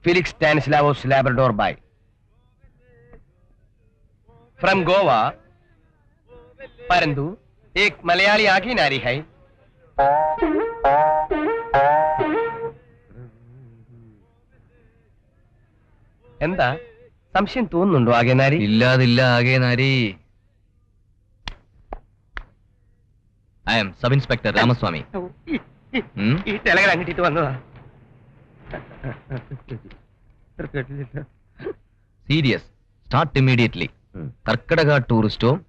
Felix Stanislaus Labrador by. From Goa, परंतु एक मलयाली आगी नारी है എന്താ സംശയം തോന്നുന്നുണ്ടോ ആകെ നാരി ഇല്ലാതില്ല ആകെ നാരി I M sub inspector Ramaswamy ഉം? ഈ ടെലഗ്രാം കിട്ടിയിട്ട് വന്നതാ സീരിയസ് സ്റ്റാർട്ട് ഇമ്മീഡിയറ്റ്ലി കർക്കിടക tourist home.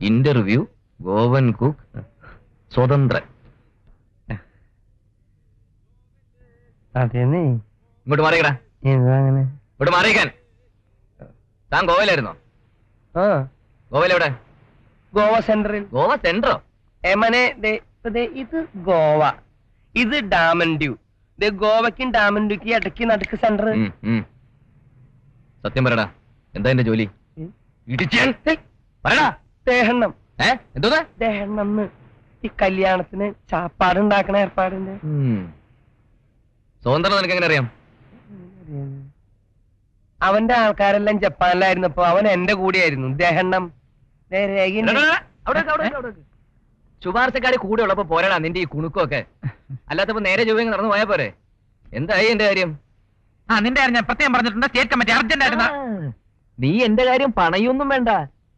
Interview Goan cook സ്വതന്ത്രൻ. അതേന്നേ? ഇങ്ങോട്ട് മാറിയടാ. ഇങ്ങോട്ട് മാറിയിക്കാൻ. താൻ ഗോവയിലായിരുന്നോ? ഗോവയിലെവിടെ? ഗോവ സെന്ററിൽ. ഗോവ സെന്ററോ? എമനെ ഇത് ഗോവ. ഇത് ഡാമൻ ഡ്യൂ. ദേ ഗോവയ്ക്കും ഡാമിൻഡുക്കി ഡ്യൂക്ക് ഇടയ്ക്ക് നടുക്ക് സെന്റർ. സത്യം പറയടാ. എന്താ എന്റെ ജോലി? ദേഹണ്ണം. എന്തോന്നാ ദേഹണ്ണം ഈ കല്യാണത്തിന് ചാപ്പാടുണ്ടാക്കണ ഏർപ്പാടിന്റെ. സ്വതന്ത്രം നിനക്ക് എങ്ങനെ അറിയാം? അവന്റെ ആൾക്കാരെല്ലാം ജപ്പാനിലായിരുന്നപ്പോ അവൻ എന്റെ കൂടെയായിരുന്നു. ദേഹണ്ണം. ദേ ശുപാർശക്കാര് കൂടെ ഉള്ളപ്പോ പോരാടാ നിന്റെ ഈ കുണുക്കൊക്കെ അല്ലാത്തപ്പോ നേരെ ചൊവ്വ നടന്നു പോയാ പോരെ. എന്തായി എന്റെ കാര്യം? ആ നിന്റെ കാര്യം ഞാൻ പ്രത്യേകം പറഞ്ഞിട്ടുണ്ട്. സ്റ്റേറ്റ് കമ്മിറ്റി അർജന്റ് ആയിരുന്നു നീ എന്റെ കാര്യം പണയൊന്നും വേണ്ട.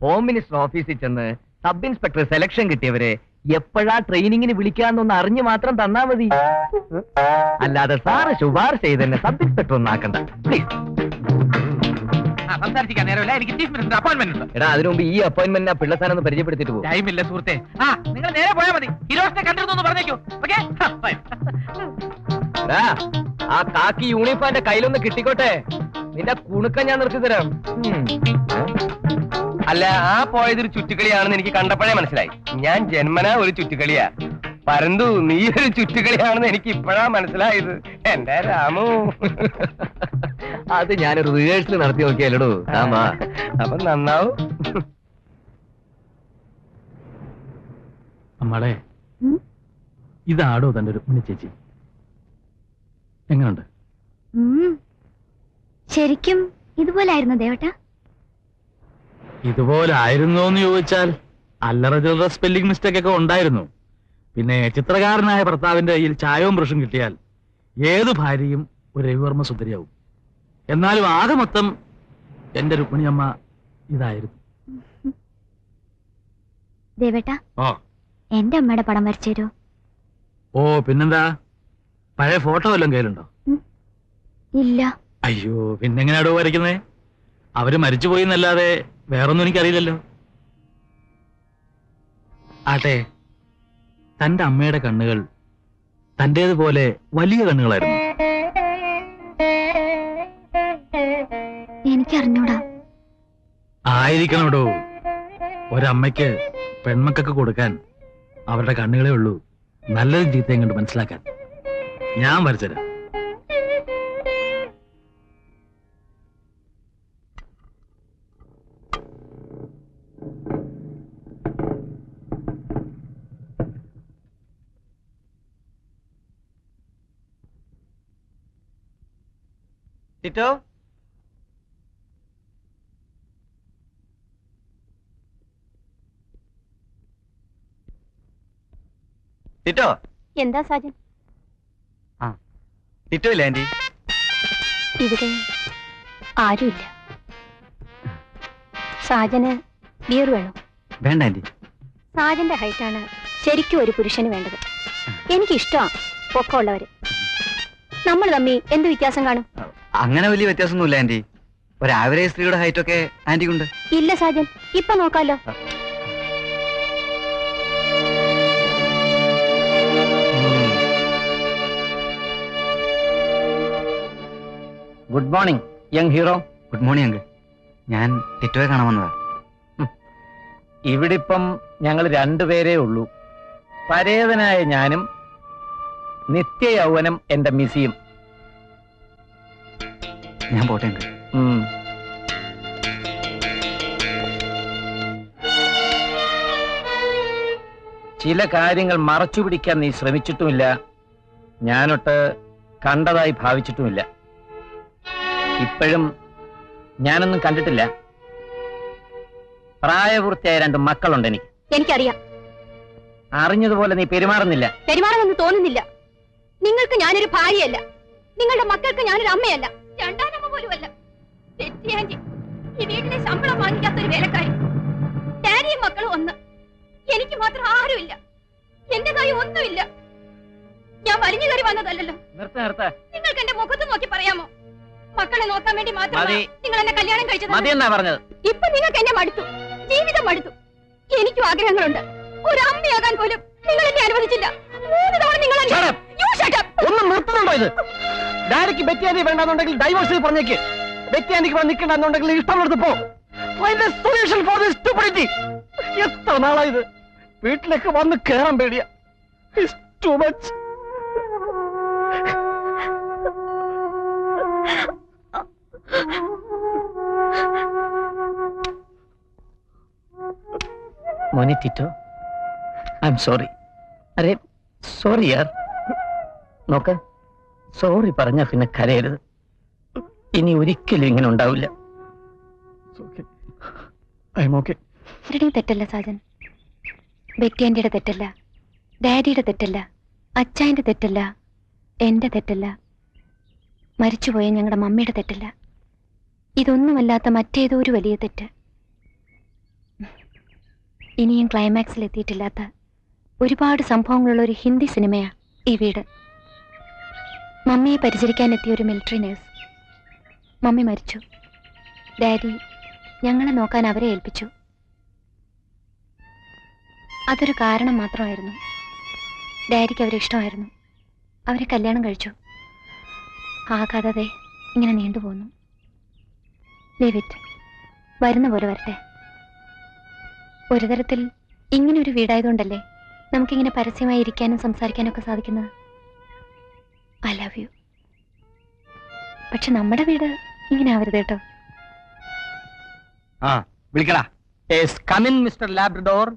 ഹോം മിനിസ്റ്റർ ഓഫീസിൽ ചെന്ന് സബ് ഇൻസ്പെക്ടർ സെലക്ഷൻ കിട്ടിയവരെ എപ്പോഴാ ട്രെയിനിങ്ങിന് വിളിക്കാന്നൊന്ന് അറിഞ്ഞു മാത്രം തന്നാ മതി. അല്ലാതെ സാറ് ശുപാർശ ചെയ്തെന്നെ സബ് ഇൻസ്പെക്ടർ ഒന്നാക്കണ്ട. പ്ലീസ് സംസാരിക്കാൻ നേരമില്ല. എനിക്ക് ചീഫ് മിനിസ്റ്റർ അപ്പോയിന്റ്മെന്റ് ഉണ്ട്. എടാ അതിനു മുമ്പ് ഈ അപ്പോയിന്റ്മെന്റ് ആ ഒന്ന് പരിചയപ്പെടുത്തിട്ട് പോകും ടൈമില്ല സുഹൃത്തെ. ആ നിങ്ങൾ നേരെ പോയാൽ മതി. ഹിരോഷിനെ കണ്ടിരുന്നു എന്ന് പറഞ്ഞേക്കൂ. ഓക്കെ ആ കാക്കി യൂണിഫോമിന്റെ കയ്യിലൊന്ന് കിട്ടിക്കോട്ടെ. നിന്റെ കുണുക്ക ഞാൻ നിർത്തി തരാം. അല്ല ആ പോയത് ഒരു ചുറ്റുകളിയാണെന്ന് എനിക്ക് കണ്ടപ്പോഴേ മനസ്സിലായി. ഞാൻ ജന്മനാ ഒരു ചുറ്റുകളിയാ. പരന്തു നീ ഒരു ചുറ്റുകളിയാണെന്ന് എനിക്ക് ഇപ്പോഴാ മനസ്സിലായത്. എന്റെ രാമു. അത് ഞാനൊരു റിഹേഴ്സൽ നടത്തി നോക്കിയാലോ രാമാ. അപ്പൊ നന്നാവും. അമ്മളെ? ഇതാടോ തന്റെ രുക്മിണി ചേച്ചി? എങ്ങനുണ്ട്. ശരിക്കും ഇതുപോലായിരുന്നു ദേവട്ട? ഇതുപോലെ ആയിരുന്നോ എന്ന് ചോദിച്ചാൽ അല്ലറ ചില്ലറ സ്പെല്ലിംഗ് മിസ്റ്റേക്ക് ഒക്കെ ഉണ്ടായിരുന്നു. പിന്നെ ചിത്രകാരനായ ഭർത്താവിന്റെ കയ്യിൽ ചായവും ബ്രഷും കിട്ടിയാൽ ഏത് ഭാര്യയും ഒരു രവിവർമ്മ സുന്ദരിയാവും. എന്നാലും ആകെ മൊത്തം എന്റെ രുക്മിണിയമ്മ ഇതായിരുന്നു. ദേവേട്ട എന്റെ അമ്മയുടെ പടം വരച്ചു ഓ പിന്നെന്താ? പഴയ ഫോട്ടോ വല്ലതും കയ്യിലുണ്ടോ? ഇല്ല. അയ്യോ പിന്നെങ്ങനെയാടോ വരയ്ക്കുന്നേ? അവർ മരിച്ചുപോയി എന്നല്ലാതെ വേറൊന്നും എനിക്കറിയില്ലല്ലോ. ആട്ടെ തന്റെ അമ്മയുടെ കണ്ണുകൾ തന്റേതുപോലെ വലിയ കണ്ണുകളായിരുന്നു. എനിക്കറിഞ്ഞൂടാ. ആയിരിക്കണോടോ? ഒരമ്മയ്ക്ക് പെൺമക്കൾക്ക് കൊടുക്കാൻ അവരുടെ കണ്ണുകളേ ഉള്ളൂ. നല്ലതും ചീത്തയും കണ്ട് മനസ്സിലാക്കാൻ? ഞാൻ വരച്ചുതരാം ടിറ്റോ ടിറ്റോ? എന്താ സാജൻ? ടിറ്റോ ഇല്ല ആന്റി ഇവിടെ ആരുമില്ല. സാജന് ബിയർ വേണോ. വേണ്ട ആന്റി സാജന്റെ ഹൈറ്റാണ് ശരിക്കും ഒരു പുരുഷന് വേണ്ടത്. എനിക്കിഷ്ടമാണ് പൊക്കമുള്ളവര്. നമ്മൾ തമ്മി എന്ത് വ്യത്യാസം കാണും? അങ്ങനെ വലിയ വ്യത്യാസമൊന്നുമില്ല ആന്റി. ഒരു ആവറേജ് സ്ത്രീയുടെ ഹൈറ്റ് ഒക്കെ ആന്റിക്കുണ്ട്. ഇല്ല സാജൻ. ഇപ്പൊ നോക്കാലോ. Good morning young hero good morning uncle ഞാൻ ടിറ്റോയെ കാണാൻ വന്നതാ. ഇവിടിപ്പം ഞങ്ങൾ രണ്ടുപേരേ ഉള്ളൂ. പരേതനായ ഞാനും നിത്യ യൗവനം എന്റെ മിസിയും ഞാൻ പോട്ടെ അങ്കിൾ. ചില കാര്യങ്ങൾ മറച്ചു പിടിക്കാൻ നീ ശ്രമിച്ചിട്ടുമില്ല. ഞാനൊട്ട് കണ്ടതായി ഭാവിച്ചിട്ടുമില്ല. ഇപ്പോഴും ഞാനൊന്നും കണ്ടിട്ടില്ല. പ്രായപൂർത്തിയായ രണ്ട് മക്കളുണ്ട് എനിക്ക്. എനിക്കറിയാം. അറിഞ്ഞതുപോലെ നീ പെരുമാറുന്നില്ല. പെരുമാറുമെന്ന് തോന്നുന്നില്ല. നിങ്ങൾക്ക് ഞാനൊരു ഭാര്യയല്ല. നിങ്ങളുടെ മക്കൾക്ക് ഞാനൊരു അമ്മയല്ല. രണ്ടാനമ്മ തെറ്റിയാന്റി ഈ വീട്ടിലെ ശമ്പളം വാങ്ങിക്കാത്ത ഒരു വേലക്കാരി. ഡാഡിയും മക്കളും ഒന്ന്. എനിക്ക് മാത്രം ആരുമില്ല. എന്റെ കൈ ഒന്നുമില്ല. ഞാൻ വലിഞ്ഞു കയറി വന്നതല്ലല്ലോ. നിങ്ങൾക്ക് എന്റെ മുഖത്ത് നോക്കി പറയാമോ? മക്കളെ നോക്കാൻ വേണ്ടി മാത്രമാണ് നിങ്ങൾ എന്നെ കല്യാണം കഴിച്ചത്? ഇപ്പൊ നിങ്ങൾക്ക് എന്നെ മടുത്തു. ജീവിതം മടുത്തു. എനിക്കും ആഗ്രഹങ്ങളുണ്ട്. ഒരു അമ്മയാകാൻ പോലും നിങ്ങൾ എന്നെ അനുവദിച്ചില്ല. മൂന്ന് തവണ നിങ്ങൾ. ഒന്ന് നിർത്തുന്നുണ്ടോ ഇത്? ഡാഡിക്ക് ബെറ്റിയാനി വേണ്ടെന്നുണ്ടെങ്കിൽ ഡൈവേഴ്സ് പറഞ്ഞേക്ക്. ബെറ്റിയാനിക്ക് വന്ന് നിൽക്കണ്ടെന്നുണ്ടെങ്കിൽ ഇഷ്ടമുള്ളത് പോ. Find solution for this stupidity എത്ര നാളായത്? വീട്ടിലേക്ക് വന്ന് കേറാൻ പേടിയ. ടു മച്ച് മോനി തിറ്റോ ഐ എം സോറി അരേ സോറി യാർ നോക്ക സോറി പറഞ്ഞ പിന്നെ കരയരുത്. ഇനി ഒരിക്കലും ഇങ്ങനെ ഉണ്ടാവില്ല. ആരുടെയും തെറ്റല്ല സാജൻ. ബെറ്റിയാന്റിയുടെ തെറ്റല്ല ഡാഡിയുടെ തെറ്റല്ല അച്ചായന്റെ തെറ്റല്ല എന്റെ തെറ്റല്ല മരിച്ചുപോയ ഞങ്ങളുടെ മമ്മിയുടെ തെറ്റല്ല. ഇതൊന്നുമല്ലാത്ത മറ്റേതോ ഒരു വലിയ തെറ്റ്. ഇനിയും ക്ലൈമാക്സിൽ എത്തിയിട്ടില്ലാത്ത ഒരുപാട് സംഭവങ്ങളുള്ള ഒരു ഹിന്ദി സിനിമയാണ് ഈ വീട്. മമ്മിയെ പരിചരിക്കാനെത്തിയ ഒരു മിലിറ്ററി നേഴ്സ്. മമ്മി മരിച്ചു. ഡാഡി ഞങ്ങളെ നോക്കാൻ അവരെ ഏൽപ്പിച്ചു. അതൊരു കാരണം മാത്രമായിരുന്നു. ഡാഡിക്ക് അവരെ ഇഷ്ടമായിരുന്നു. അവരെ കല്യാണം കഴിച്ചു. ആ കഥ ദേ ഇങ്ങനെ നീണ്ടുപോന്നു ഡേവിഡ് വരുന്ന പോലെ വരട്ടെ. ഒരു തരത്തിൽ ഇങ്ങനെ ഒരു വീടായതുകൊണ്ടല്ലേ നമുക്കിങ്ങനെ പരസ്യമായി ഇരിക്കാനും സംസാരിക്കാനും ഒക്കെ സാധിക്കുന്നത്? I love you. പക്ഷെ നമ്മുടെ വീട് ഇങ്ങനെ ആവരുത് കേട്ടോ. ആ വിളിക്കടാ. കമിൻ മിസ്റ്റർ ലാബ്രഡോർ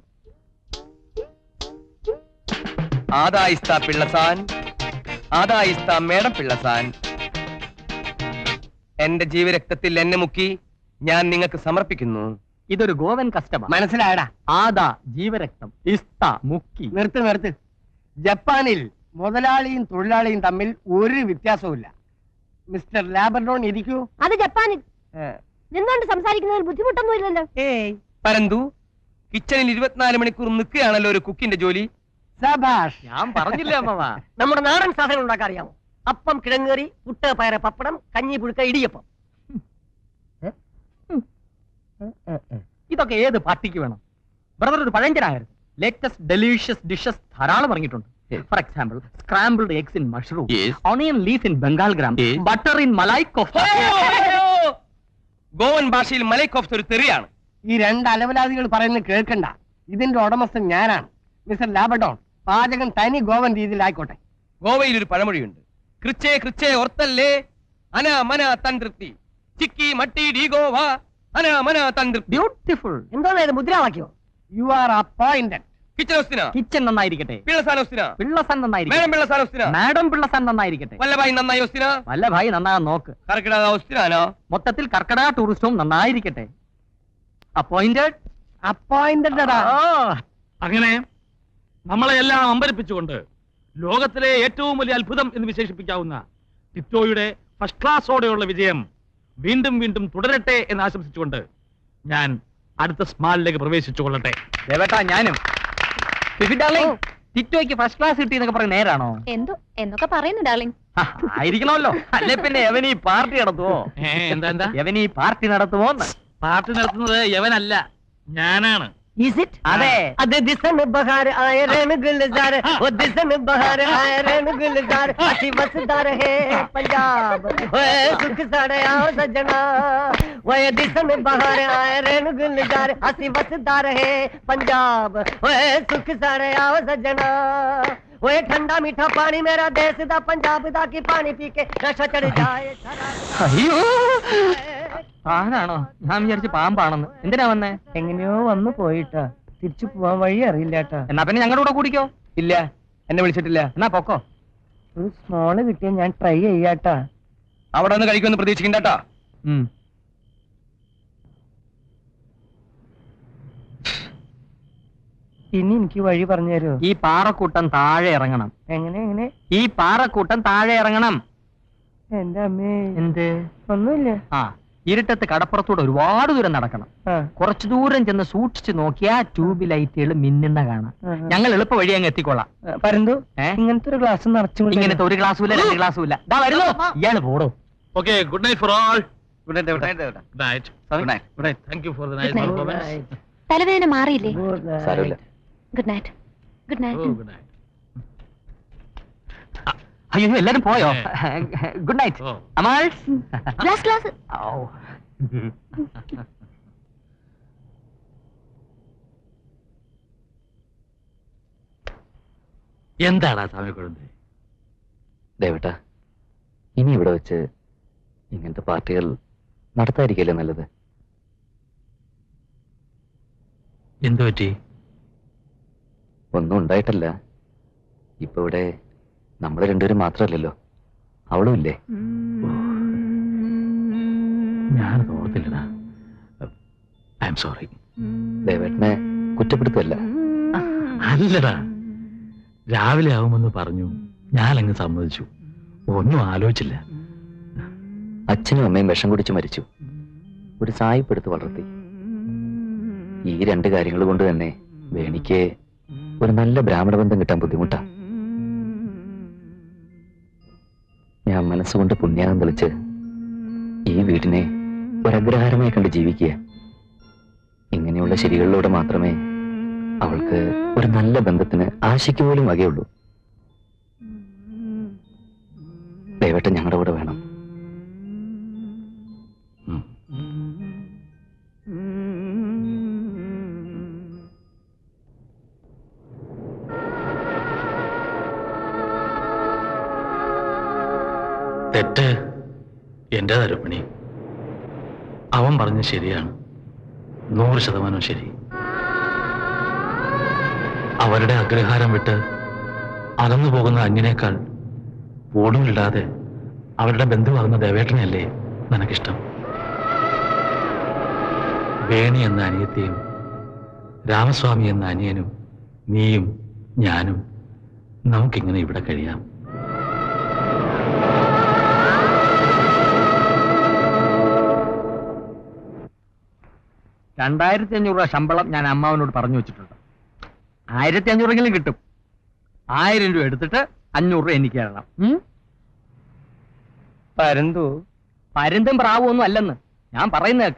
ആദായിസ്ത പിള്ളസാൻ. ആദായിസ്ത മേഡം പിള്ളസാൻ. എന്റെ ജീവരക്തത്തിൽ എന്നെ മുക്കി ഞാൻ നിങ്ങൾക്ക് സമർപ്പിക്കുന്നു. ഇതൊരു ഗോവൻ കസ്റ്റമർ. മനസ്സിലായടാ. ആദാ ജീവരക്തം. ഇസ്ത മുക്കി. നിർത്ത് നിർത്ത്. ജപ്പാനിൽ മുതലാളിയും തൊഴിലാളിയും തമ്മിൽ ഒരു വ്യത്യാസവുമില്ല. മിസ്റ്റർ ലാബർഡോൺ ഇരിക്കൂ. അത് ജപ്പാനിൽ. നിന്നോണ്ട് സംസാരിക്കുന്നതിൽ ബുദ്ധിമുട്ടൊന്നും ഇല്ലല്ലോ. ഏയ്. പരന്തു കിച്ചണിൽ ഇരുപത്തിനാല് മണിക്കൂർ നിൽക്കുകയാണല്ലോ ഒരു കുക്കിന്റെ ജോലി. സബാഷ്. ഞാൻ പറഞ്ഞില്ല അമ്മവാ നമ്മുടെ നാടൻ സാധനങ്ങൾ ഉണ്ടാക്കാൻ അറിയാമോ അപ്പം കിഴങ്ങേറി പുട്ട് പയറ് പപ്പടം കഞ്ഞി പുഴുക്ക ഇടിയപ്പം. ഇതൊക്കെ ഏത് പാർട്ടിക്ക് വേണം? ബ്രദർ ഒരു പഴഞ്ചനായിരുന്നു ലേറ്റസ്റ്റ് ഡെലീഷ്യസ് ഡിഷസ് ധാരാളം ഇറങ്ങിയിട്ടുണ്ട്. For example scrambled eggs in mushroom onion leaf in Bengal gram Yes. Butter in malai kofta Goan ഭാഷയിൽ മലൈക്കോഫ്റ്റ് ഒരു തെറിയാണ്. ഈ രണ്ട് അലവലാദികൾ പറയുന്നത് കേൾക്കണ്ട. ഇതിന്റെ ഉടമസ്ഥൻ ഞാനാണ്. മിസ്റ്റർ ലാബഡോൺ പാചകം തനി ഗോവൻ രീതിയിലായിക്കോട്ടെ. ഗോവയിൽ ഒരു പഴമൊഴിയുണ്ട്. കൃച്ചേ കൃച്ചേ ഓർത്തല്ലേ? അന മന തൃപ്തി. ചിക്കി മട്ടി ഡി ഗോവ. അന മന തന്ത്രി ബ്യൂട്ടിഫുൾ എന്തോന്നാ ഇത് മുദ്രാവാക്യോ? യു ആർ അപ്പോയിന്റഡ് കിച്ചൺ നന്നായിരിക്കട്ടെ. പിള്ളസാൻ ഹൊസ്തിന പിള്ളസൻ നന്നായിരിക്കട്ടെ. മേഡം പിള്ളസാൻ ഹൊസ്തിന മാഡം പിള്ളസൻ നന്നായിരിക്കട്ടെ. വല്ലഭായി നന്നായി നന്നാകാൻ നോക്ക്. കർക്കിടക മൊത്തത്തിൽ കർക്കടക ടൂറിസ്റ്റവും നന്നായിരിക്കട്ടെ. അപ്പോയിന്റഡ് അപ്പോയിന്റഡ് അങ്ങനെ നമ്മളെ എല്ലാം അമ്പരിപ്പിച്ചുകൊണ്ട് ലോകത്തിലെ ഏറ്റവും വലിയ അത്ഭുതം എന്ന് വിശേഷിപ്പിക്കാവുന്ന ടിറ്റോയുടെ ഫസ്റ്റ് ക്ലാസ്സോടെയുള്ള വിജയം വീണ്ടും വീണ്ടും തുടരട്ടെ എന്ന് ആശംസിച്ചുകൊണ്ട് ഞാൻ അടുത്ത സ്മാളിലേക്ക് പ്രവേശിച്ചു കൊള്ളട്ടെ ദേവേട്ടാ ഞാനും. ഫിഫി ഡാർലിംഗ് ടിറ്റോയ്ക്ക് ഫസ്റ്റ് ക്ലാസ് കിട്ടി എന്നൊക്കെ പറയുന്നത് നേരാണോ? എന്തോ എന്നൊക്കെ പറയുന്നു ഡാർലിംഗ് ആയിരിക്കണമല്ലോ. അല്ലെ പിന്നെ എവനീ പാർട്ടി നടത്തുവോ? എന്താ എന്താ? എവനീ പാർട്ടി നടത്തുമോ പാർട്ടി നടത്തുന്നത് യവനല്ല ഞാനാണ്. Is it? अरे अरे दिसन बहार आए रन गुलजार वो दिसन बहार आए रन गुलजार अच्छी बसदा है पंजाब ओए सुख सड़े आओ सजना ओए दिसन बहार आए रन गुलजार अच्छी बसदा है पंजाब ओए सुख सड़े आओ सजना ओए ठंडा मीठा पानी मेरा देश दा पंजाब दा की पानी पी के नशा चढ़ जाए अयो ആരാണോ ഞാൻ വിചാരിച്ചു പാമ്പാണെന്ന്. എന്തിനാ വന്നേ? എങ്ങനെയോ വന്നു പോയിട്ടാ. തിരിച്ചു പോവാൻ വഴി അറിയില്ലാട്ടാ. എന്നാ പിന്നെ ഞങ്ങളുടെ കൂടെ കൂടിക്കോ. ഇല്ല എന്നെ വിളിച്ചിട്ടില്ല. എന്നാ പൊക്കോ. ഒരു സ്മോൾ കിട്ടിയ ഞാൻ ട്രൈ ചെയ്യാട്ടാ. അവിടെ ഒന്ന് കഴിക്കുമെന്ന് പ്രതീക്ഷിക്കണ്ടട്ടാ. ഇനി എനിക്ക് വഴി പറഞ്ഞു തരുമോ ഈ പാറക്കൂട്ടം താഴെ ഇറങ്ങണം. എങ്ങനെ എങ്ങനെ? ഈ പാറക്കൂട്ടം താഴെ ഇറങ്ങണം. എന്റെ അമ്മേ. എന്ത്? ഒന്നുമില്ല. ആ. ഇരുട്ടത്ത് കടപ്പുറത്തൂടെ ഒരുപാട് ദൂരം നടക്കണം. കുറച്ചു ദൂരം ചെന്ന് സൂക്ഷിച്ചു നോക്കിയാ ട്യൂബ് ലൈറ്റുകൾ മിന്നുന്ന കാണാം. ഞങ്ങൾ എളുപ്പ വഴി അങ്ങ് എത്തിക്കൊള്ളാം. ആ, പരന്തു ഇങ്ങനത്തെ ഒരു ഗ്ലാസ് നിറച്ചും ഇങ്ങനത്തെ ഒരു ഗ്ലാസ്സും ഇല്ല രണ്ട് ഗ്ലാസ്സും ഇല്ല ദാ വരുന്നു. ഇയാൾ പോടോ. Okay good night for all good night good night good night good night good night thank you for the performance തലവേദന മാറിയില്ലേ? സാരമില്ല. Good night good night good night അയ്യോ എല്ലാരും പോയോ? ഗുഡ് നൈറ്റ് അമാൾ ഗ്ലാസ് ഗ്ലാസ് എന്താടാ സ്വാമി കുഴന്തേ ദേവട്ട ഇനി ഇവിടെ വെച്ച് ഇങ്ങനത്തെ പാർട്ടികൾ നടത്താതിരിക്കല്ലേ നല്ലത്? എന്തു പറ്റി ഒന്നും ഉണ്ടായിട്ടല്ല. ഇപ്പൊ ഇവിടെ നമ്മൾ രണ്ടുപേരും മാത്രമല്ലല്ലോ. അവളും ഇല്ലേ? ഞാനത് ഓർത്തില്ലടാ. ഐ എം സോറി ദേവേട്ടനെ കുറ്റപ്പെടുത്തല്ല അല്ലടാ. രാവിലെ ആവുമെന്ന് പറഞ്ഞു ഞാൻ ഞാനങ്ങ് സമ്മതിച്ചു. ഒന്നും ആലോചിച്ചില്ല. അച്ഛനും അമ്മയും വിഷം കുടിച്ച് മരിച്ചു. ഒരു സായിപ്പെടുത്ത് വളർത്തി. ഈ രണ്ട് കാര്യങ്ങൾ കൊണ്ട് തന്നെ വേണിക്ക് ഒരു നല്ല ബ്രാഹ്മണ ബന്ധം കിട്ടാൻ ബുദ്ധിമുട്ടാ. ഞാൻ മനസ്സുകൊണ്ട് പുണ്യാകം തെളിച്ച് ഈ വീടിനെ ഒരഗ്രഹാരമായി കണ്ട് ജീവിക്കുക. ഇങ്ങനെയുള്ള ശരികളിലൂടെ മാത്രമേ അവൾക്ക് ഒരു നല്ല ബന്ധത്തിന് ആശയ്ക്ക് പോലും വകയുള്ളൂ. ദയവട്ടെ ഞങ്ങളുടെ കൂടെ വേണം. തെറ്റ് എന്റെതാ രുക്മിണി അവൻ പറഞ്ഞ ശരിയാണ്. നൂറ് ശതമാനം ശരി. അവരുടെ അഗ്രഹാരം വിട്ട് അകന്നു പോകുന്ന അന്യനേക്കാൾ ഓടുമില്ലാതെ അവരുടെ ബന്ധുവാകുന്ന ദേവേട്ടനെയല്ലേ നിനക്കിഷ്ടം? വേണി എന്ന അനിയത്തെയും രാമസ്വാമി എന്ന അനിയനും നീയും ഞാനും നമുക്കിങ്ങനെ ഇവിടെ കഴിയാം. രണ്ടായിരത്തി അഞ്ഞൂറ് രൂപ ശമ്പളം ഞാൻ അമ്മാവനോട് പറഞ്ഞു വെച്ചിട്ടുണ്ട്. ആയിരത്തി അഞ്ഞൂറെങ്കിലും കിട്ടും. ആയിരം രൂപ എടുത്തിട്ട് അഞ്ഞൂറ് രൂപ എനിക്ക് തരണം? പരന്തു. പരുന്തും പ്രാവും ഒന്നും അല്ലെന്ന്. ഞാൻ പറയുന്നേക്ക്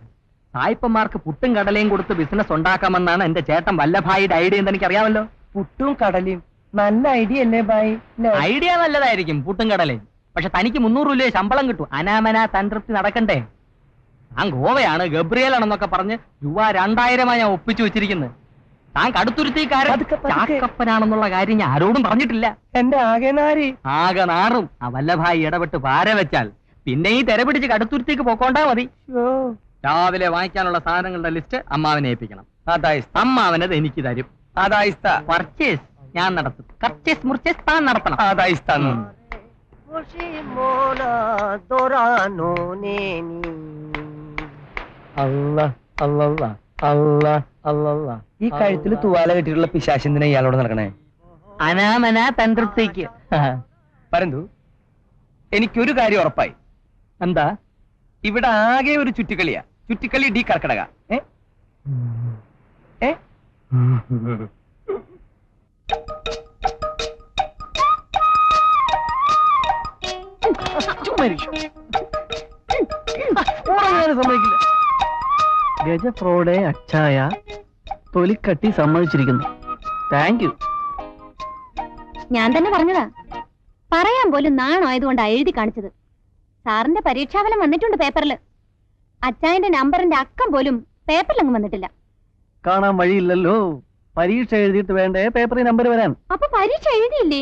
സായിപ്പന്മാർക്ക് പുട്ടും കടലയും കൊടുത്ത് ബിസിനസ് ഉണ്ടാക്കാമെന്നാണ് എന്റെ ചേട്ടൻ വല്ലഭായിയുടെ ഐഡിയ എന്ന് എനിക്കറിയാമല്ലോ. പുട്ടും കടലയും. നല്ല ഐഡിയ അല്ലേ ഭായി? ഐഡിയ നല്ലതായിരിക്കും പുട്ടും കടലയും. പക്ഷെ തനിക്ക് മുന്നൂറ് രൂപ ശമ്പളം കിട്ടും. അനാമന തന്ത്രപ്തി നടക്കണ്ടേ? താൻ ഗോവയാണ് ഗബ്രിയലാണെന്നൊക്കെ പറഞ്ഞ് രൂപ രണ്ടായിരമായി ഞാൻ ഒപ്പിച്ചു വെച്ചിരിക്കുന്നത്. താൻ കടുത്തുരുത്തിക്കാരൻ പതുക്കെ, പതുക്കെ. ചാക്കപ്പനാണെന്നുള്ള കാര്യം ഞാൻ ആരോടും പറഞ്ഞിട്ടില്ല. എന്റെ ആകെ നാരി. ആകെ നാറും. ആ വല്ലഭായി ഇടപെട്ട് പാര വെച്ചാൽ പിന്നെ ഈ തെര പിടിച്ച് കടുത്തുരുത്തിക്ക് പോക്കോണ്ടാ മതി. രാവിലെ വാങ്ങിക്കാനുള്ള സാധനങ്ങളുടെ ലിസ്റ്റ് അമ്മാവനെ ഏൽപ്പിക്കണം. അതായിസ്ത അമ്മാവനത് എനിക്ക് തരും. അതായിസ്ത പർച്ചേസ് ഞാൻ നടത്തും. പർച്ചേസ് മുർച്ചേസ് താൻ നടത്തണം. അല്ല അല്ലല്ല അല്ല അല്ലല്ല ഈ കഴുത്തിൽ തുവാല കെട്ടിയിട്ടുള്ള പിശാശിന്തിനെ ഇയാളോട് നടക്കണേ അനാമന തന്ത്രത്തേക്ക് പരന്തു എനിക്കൊരു കാര്യം ഉറപ്പായി എന്താ ഇവിടെ ആകെ ഒരു ചുറ്റിക്കളിയാ ചുറ്റിക്കളി ഡി കർക്കടക ഏ ഏ സമ്മതിക്കില്ല ഗജ ഫ്രോഡെ അച്ചായ തൊലിക്കട്ടി സമ്മതിച്ചിരിക്കുന്നു. താങ്ക് യു ഞാൻ തന്നെ പറഞ്ഞതാ. പറയാൻ പോലും നാണായതുകൊണ്ടാ എഴുതി കാണിച്ചത്. സാറിന്റെ പരീക്ഷാഫലം വന്നിട്ടുണ്ട് പേപ്പറിൽ അച്ചായന്റെ നമ്പറിന്റെ അക്കം പോലും പേപ്പറിലൊന്നും വന്നിട്ടില്ല. കാണാൻ വഴിയില്ലല്ലോ. പരീക്ഷ എഴുതിയിട്ട് വേണ്ടേ പേപ്പറിൽ നമ്പർ വരാൻ? അപ്പൊ പരീക്ഷ എഴുതിയില്ലേ?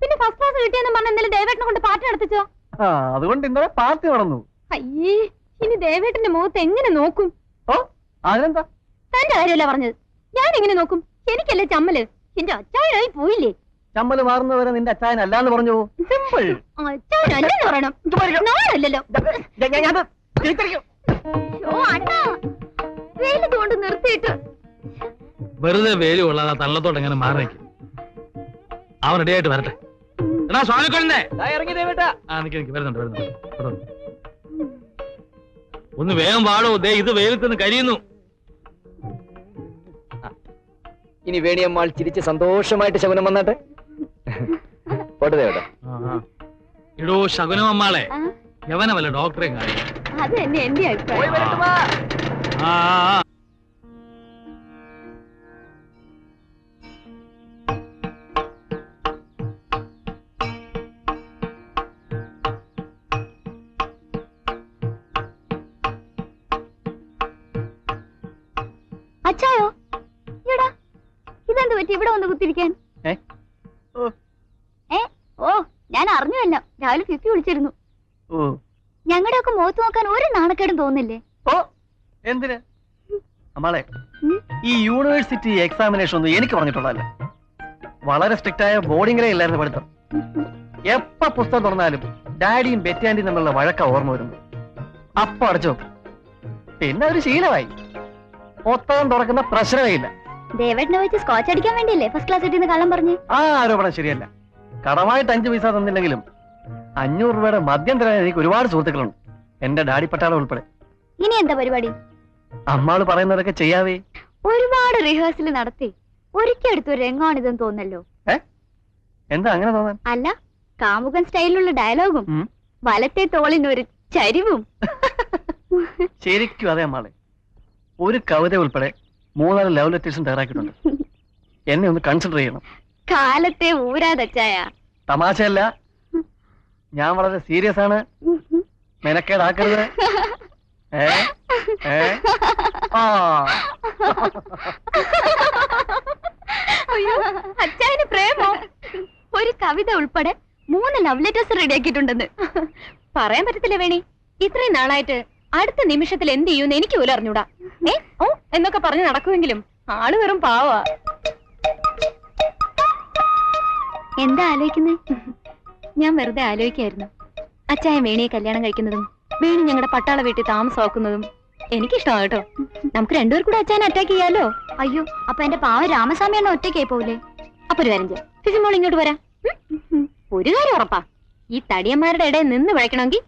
പിന്നെ ഫസ്റ്റ് ക്ലാസ് കിട്ടിയെന്ന് പറഞ്ഞ എന്തെങ്കിലും ദേവേട്ടനെ കൊണ്ട് പാർട്ടി നടത്തിച്ചോ? ആ അതുകൊണ്ട് ഇന്നലെ പാർട്ടി നടന്നു. അയ്യേ. ഇനി ദേവേട്ടന്റെ മുഖത്ത് എങ്ങനെ നോക്കും? ഓ അതിനെന്താ? തന്റെ കാര്യമല്ല പറഞ്ഞത്. ഞാൻ എങ്ങനെ നോക്കും? എനിക്കല്ലേ ചമ്മൽ. എന്റെ അച്ചായനായി പോയില്ലേ? ചമ്മൽ മാറുന്നവരെ നിന്റെ അച്ചായൻ അല്ലാന്ന് പറഞ്ഞു. സിമ്പിൾ. അച്ചായനല്ലെന്ന് പറയണം. നാളല്ലോ വെയിലത്ത് കൊണ്ട് നിർത്തിയിട്ട്. വെറുതെ വേലി കൊള്ളാതെ തള്ളത്തോട്ട് എങ്ങനെ മാറി നിൽക്കും. അവൻ റെഡിയായിട്ട് വരട്ടെ. എടാ സ്വാമിക്കൊണ്ടേ ഇറങ്ങി ദേവേട്ടാ. ആ നിക്ക് നിക്ക് വരുന്നുണ്ട് വരുന്നുണ്ട്. ഒന്ന് വേഗം വാടോ. ദേ ഇത് വെയിലത്ത് നിന്ന് കരിയുന്നു ഇനി വേണിയമ്മാൾ ചിരിച്ച് സന്തോഷമായിട്ട് ശകുനം വന്നാട്ടെ. പോട്ടെ ദേവേട്ടാ. എടോ ശകുനം അമ്മാളെ. യവനമല്ല ഡോക്ടറെ കാര്യം അത് തന്നെ എന്റെ അഭിപ്രായം. ആ ആ, ആ. വന്ന് ഓ. ഞാൻ അറിഞ്ഞുവല്ല രാവിലെ ഫിഫി വിളിച്ചിരുന്നു. ഓ. ഞങ്ങളുടെ ഒക്കെ മുഖത്ത് നോക്കാൻ ഒരു നാണക്കേടും തോന്നില്ലേ ഓ. എന്തിന്? നമ്മളെ ഈ യൂണിവേഴ്സിറ്റി എക്സാമിനേഷൻ ഒന്നും എനിക്ക് പറഞ്ഞിട്ടുള്ളതല്ല. വളരെ സ്ട്രിക്റ്റ് ആയ ബോർഡിംഗിലേ ഇല്ലായിരുന്നു പഠിത്തം. എപ്പ പുസ്തകം തുറന്നാലും ഡാഡിയും ബെറ്റാൻഡിയും തമ്മിലുള്ള വഴക്ക ഓർമ്മ വരുന്നു. അപ്പൊ അടച്ചു പിന്നെ ഒരു ശീലമായി. പുസ്തകം തുറക്കുന്ന പ്രശ്നമേ ഇല്ല. ദേവേട്ടനെ വെച്ച് സ്കോച്ച് അടിക്കാൻ വേണ്ടിയല്ലേ ഫസ്റ്റ് ക്ലാസ് കിട്ടിയെന്ന് കള്ളം പറഞ്ഞു? ആ ആരോപണം ശരിയല്ല. കടമായിട്ട് അഞ്ചു പൈസ തന്നില്ലെങ്കിലും അഞ്ഞൂറ് രൂപയുടെ മദ്യം തരാൻ എനിക്ക് ഒരുപാട് സുഹൃത്തുക്കളുണ്ട്. എന്റെ ഡാഡി പട്ടാളം ഉൾപ്പെടെ. ഇനി എന്താ പരിപാടി? അമ്മാൾ പറയുന്നതൊക്കെ ചെയ്യാവേ? ഒരുപാട് റിഹേഴ്സൽ നടത്തി. ഒരിക്കടുത്ത് ഒരു രംഗമാണിതെന്ന് തോന്നല്ലോ എന്താ അങ്ങനെ തോന്നാൻ? അല്ല കാമുകൻ സ്റ്റൈലിലുള്ള ഡയലോഗും വലത്തെ വലത്തെ ഒരു ചരിവും. ശരിക്കും അതെ അമ്മാളെ. ഒരു കവിത ഉൾപ്പെടെ മൂന്നാൽ ലവ് ലെറ്റേഴ്സും തയ്യാറാക്കിയിട്ടുണ്ട്. എന്നെ ഒന്ന് കൺസിഡർ ചെയ്യണം. കാലത്തെ ഊരാതച്ചായ തമാശയല്ല. ഞാൻ വളരെ സീരിയസ് ആണ്. മെനക്കേടാക്കരുത്. ഏ? ഏ? ആ. അയ്യോ അച്ചായന് പ്രേമോ? ഒരു കവിത ഉൾപ്പെടെ മൂന്ന് ലവ് ലെറ്റേഴ്സ് റെഡിയാക്കിയിട്ടുണ്ടെന്ന് പറയാൻ പറ്റത്തില്ല വേണി? ഇത്രയും നാളായിട്ട് അടുത്ത നിമിഷത്തിൽ എന്ത് ചെയ്യൂന്ന് എനിക്ക് പോലും അറിഞ്ഞൂടാ. ഏ? ഓ എന്നൊക്കെ പറഞ്ഞു നടക്കുമെങ്കിലും ആൾ വെറും പാവാ. എന്താ ആലോചിക്കുന്നേ? ഞാൻ വെറുതെ ആലോചിക്കായിരുന്നു. അച്ചായ വേണിയെ കല്യാണം കഴിക്കുന്നതും വേണി ഞങ്ങളുടെ പട്ടാള വീട്ടിൽ താമസമാക്കുന്നതും എനിക്കിഷ്ടമാണ് കേട്ടോ. നമുക്ക് രണ്ടുപേർ കൂടെ അച്ചായനെ അറ്റാക്ക് ചെയ്യാലോ? അയ്യോ അപ്പൊ എന്റെ പാവ രാമസ്വാമി എണ്ണ ഒറ്റയ്ക്കായി പോവില്ലേ അപ്പൊ ഒരു കാര്യം ഫിസിമോൾ ഇങ്ങോട്ട് വരാം. ഒരു കാര്യം ഉറപ്പാ. ഈ തടിയന്മാരുടെ ഇടയിൽ നിന്ന് വിളയ്ക്കണമെങ്കിൽ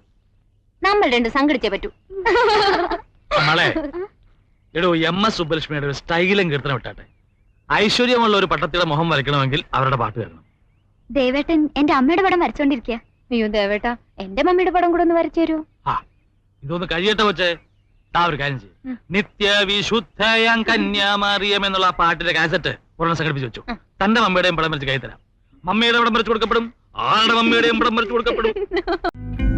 നമ്മൾ രണ്ട് സംഘടിച്ചേ പറ്റൂ. നമ്മളെ എടോ എം എസ് സുബ്ബലക്ഷ്മിയുടെ ഒരു സ്റ്റൈലും കീർത്തനം വിട്ടാട്ടെ ഐശ്വര്യമുള്ള ഒരു പട്ടത്തിയുടെ മുഖം വരയ്ക്കണമെങ്കിൽ അവരുടെ പാട്ട് കേൾക്കണം ദേവേട്ടൻ എന്റെ അമ്മയുടെ പടം വരച്ചോണ്ടിരിക്കുക അയ്യോ ദേവേട്ടാ എന്റെ മമ്മിയുടെ പടം കൂടെ ഒന്ന് വരച്ചു തരൂ. ആ ഇതൊന്ന് കഴിയട്ടെ വെച്ചേ ഒരു കാര്യം ചെയ്യും. ഉം. നിത്യ വിശുദ്ധയാം കന്യാമാറിയം എന്നുള്ള ആ പാട്ടിന്റെ കാസറ്റ് ഒരെണ്ണം സംഘടിപ്പിച്ച് വെച്ചു. തന്റെ മമ്മിയുടെയും പടം വരച്ച് കൈ തരാം. മമ്മിയുടെ പടം വരച്ചു കൊടുക്കപ്പെടും. ആളുടെ മമ്മിയുടെയും പടം വരച്ചു കൊടുക്കപ്പെടും?